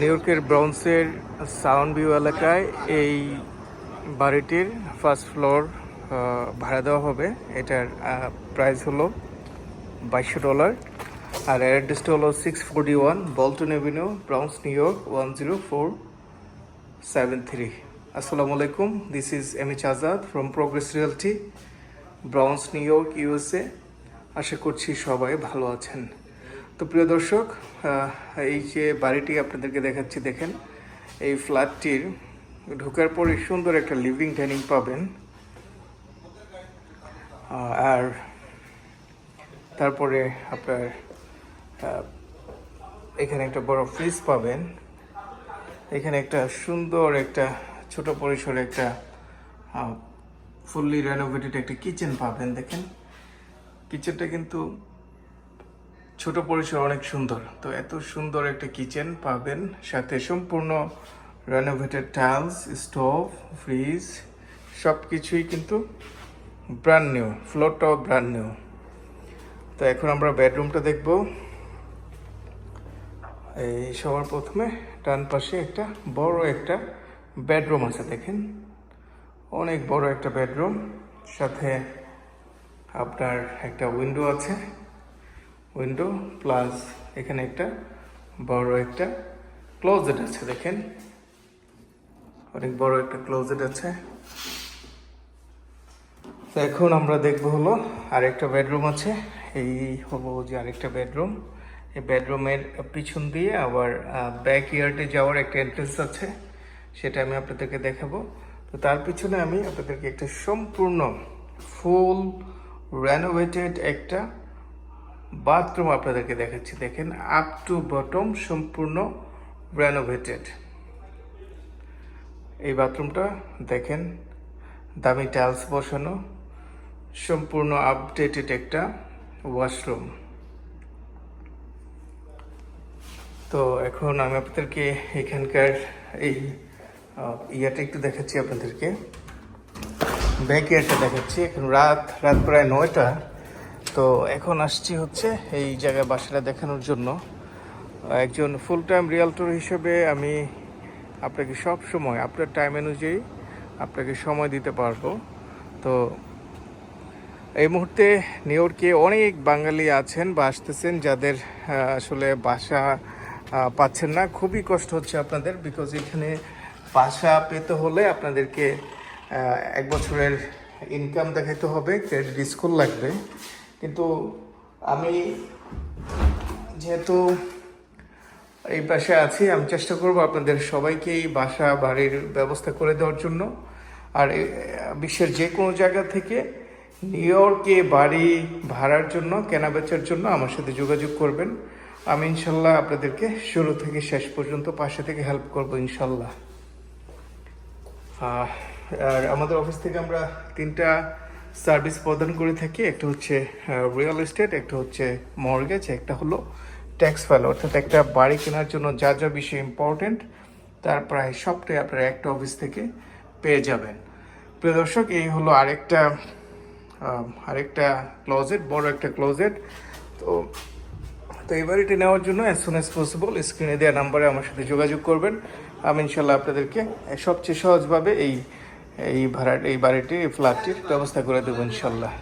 New ইয়র্কের ব্রাউন্সের sound view এলাকায় এই বাড়িটির ফার্স্ট ফ্লোর ভাড়া দেওয়া হবে। এটার প্রাইস হলো বাইশশো ডলার আর অ্যাড্রেসটা হলো six forty one Bolton Avenue Bronx New York one zero four seven three আসসালামু আলাইকুম this is M H Azad from Progress Realty Bronx New York USA আশা করছি সবাই ভালো আছেন। তো প্রিয় দর্শক এই যে বাড়িটি আপনাদেরকে দেখাচ্ছি, দেখেন, এই ফ্ল্যাটটির ঢোকার পরে সুন্দর একটা লিভিং ডাইনিং পাবেন। আর তারপরে আপনার এখানে একটা বড় ফ্রিজ পাবেন। এখানে একটা সুন্দর একটা ছোট পরিসরে একটা ফুললি রেনোভেটেড একটা কিচেন পাবেন, দেখেন। কিচেনটা কিন্তু ছোট পরিসর অনেক সুন্দর। তো এত সুন্দর একটা কিচেন পাবেন। সাথে সম্পূর্ণ রেনোভেটেড টাইলস স্টোভ ফ্রিজ সব কিছুই কিন্তু ব্র্যান্ড নিউ ফ্লোরটাও ব্র্যান্ড নিউ তো এখন আমরা বেডরুমটা দেখব। এই সবার প্রথমে ডান পাশে একটা বড় একটা বেডরুম আছে, দেখেন। অনেক বড় একটা বেডরুম সাথে আপনার একটা উইন্ডো আছে। উইন্ডো প্লাস এখানে একটা বড় একটা ক্লোজেট আছে, দেখেন। অনেক বড় একটা ক্লোজেট আছে। তো এখন আমরা দেখব হলো আরেকটা বেডরুম আছে। এই হলো যে আরেকটা বেডরুম এই বেডরুমের পিছন দিয়ে আবার ব্যাক ইয়ার্ডে যাওয়ার একটা এন্ট্রেন্স আছে, সেটা আমি আপনাদেরকে দেখাবো। তো তার পিছনে আমি আপনাদেরকে একটা সম্পূর্ণ ফুল রেনোভেটেড একটা বাথরুম আপনাদেরকে দেখাচ্ছি, দেখেন আপ টু বটম সম্পূর্ণ রেনোভেটেড এই বাথরুমটা, দেখেন, দামি টাইলস বসানো, সম্পূর্ণ আপডেটেড একটা ওয়াশরুম তো এখন আমি আপনাদেরকে এখানকার এই ইয়াটা একটু দেখাচ্ছি আপনাদেরকে। ব্যাক ইয়ারটা দেখাচ্ছি, এখন রাত রাত প্রায় নয়টা। তো এখন আসছি হচ্ছে এই জায়গায় বাসাটা দেখানোর জন্য। একজন ফুল টাইম রিয়ালটর হিসেবে আমি আপনাকে সব সময়, আপনার টাইম অনুযায়ী আপনাকে সময় দিতে পারব। তো এই মুহূর্তে নিউ ইয়র্কে অনেক বাঙালি আছেন বা আসতেছেন যাদের আসলে বাসা পাচ্ছেন না। খুবই কষ্ট হচ্ছে আপনাদের বিকজ এখানে বাসা পেতে হলে আপনাদেরকে এক বছরের ইনকাম দেখাতে হবে ক্রেডিট স্কোর লাগবে। কিন্তু আমি যেহেতু এই পাশে আছি, আমি চেষ্টা করব আপনাদের সবাইকেই বাসা বাড়ির ব্যবস্থা করে দেওয়ার জন্য। আর বিশ্বের যে কোনো জায়গা থেকে নিউ ইয়র্কে বাড়ি ভাড়ার জন্য, কেনা বেচার জন্য আমার সাথে যোগাযোগ করবেন। আমি ইনশাল্লাহ আপনাদেরকে শুরু থেকে শেষ পর্যন্ত পাশে থেকে হেল্প করব ইনশাল্লাহ। আর আমাদের অফিস থেকে আমরা তিনটা সার্ভিস প্রদান করে থাকি। একটা হচ্ছে রিয়েল এস্টেট একটা হচ্ছে মর্গেজ একটা হলো ট্যাক্স ফাইল অর্থাৎ একটা বাড়ি কেনার জন্য যা যা বিষয় ইম্পর্টেন্ট তার প্রায় সবটাই আপনারা একটা অফিস থেকে পেয়ে যাবেন। প্রিয় দর্শক, এই হলো আরেকটা আরেকটা ক্লোজেট বড় একটা ক্লোজেট তো তো এই বাড়িটি নেওয়ার জন্য অ্যাজ সুন অ্যাজ পসিবল স্ক্রিনে দেওয়া নাম্বারে আমার সাথে যোগাযোগ করবেন। আমি ইনশাল্লাহ আপনাদেরকে সবচেয়ে সহজভাবে এই এই ভাড়াটি এই বাড়িটি ফ্ল্যাটটির ব্যবস্থা করে দেবো ইনশাল্লাহ।